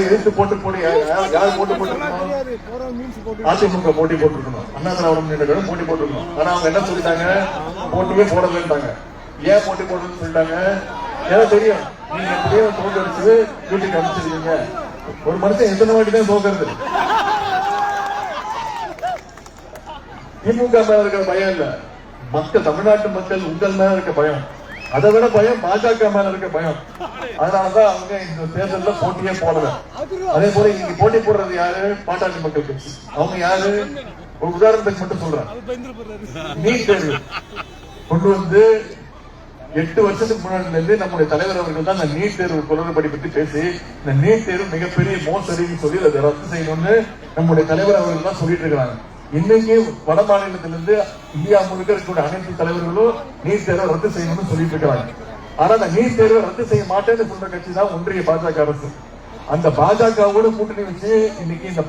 எதிர்த்து போட்டு போட்டு யார் யார் போட்டு போட்டுருக்கணும்? அதிமுக போட்டி போட்டிருக்கணும். அண்ணா திராவிட முன்னேற்ற கழகம் போட்டி போட்டிருக்கணும். ஆனா அவங்க என்ன சொல்லிட்டாங்க? போட்டியே போடலன்ட்டாங்க. ஏன் போட்டி போடலன்னு சொல்லிட்டாங்க? ஏன்னா தெரியும். நீங்க எப்படியோ தோக்கடிச்சு வீட்டுக்கு அனுப்பிச்சிருக்கீங்க. ஒரு மனுஷன் எத்தனை வாட்டி தான் தோக்கிறது? திமுக மேல இருக்கிற பயம் இல்ல. மக்கள் தமிழ்நாட்டு மக்கள் உங்கள் மேல இருக்க பயம். அதை விட பயம் பாஜக மேல இருக்க பயம். அதனாலதான் அவங்க இந்த தேர்தலில் போட்டியே போடல. அதே போல இன்னைக்கு போட்டி போடுறது யாரு? பாட்டாளி மக்கள் கட்சி அவங்க யாரு? ஒரு உதாரணத்துக்கு மட்டும் சொல்றேன். நீட் தேர்வு. கொண்டு வந்து எட்டு வருஷத்துக்கு முன்னாடில இருந்து நம்முடைய தலைவர் அவர்கள் தான் இந்த நீட் தேர்வு குளறுபடி பற்றி பேசி இந்த நீட் தேர்வு மிகப்பெரிய மோசடின்னு சொல்லி அதை ரத்து செய்யணும்னு நம்முடைய தலைவர் அவர்கள் தான் சொல்லிட்டு இருக்கிறாங்க. இன்னைக்கு வட மாநிலத்திலிருந்து இந்தியா முழுக்க இருக்கக்கூடிய அனைத்து தலைவர்களும் நீட் தேர்வை ரத்து செய்யணும்னு சொல்லிட்டு இருக்காங்க ஆனா அந்த நீட் தேர்வை ரத்து செய்ய மாட்டேன்னு சொல்ற கட்சி தான் ஒன்றிய பாஜக அரசு. அந்த பாஜகவோட கூட்டணி வச்சு இன்னைக்கு இந்த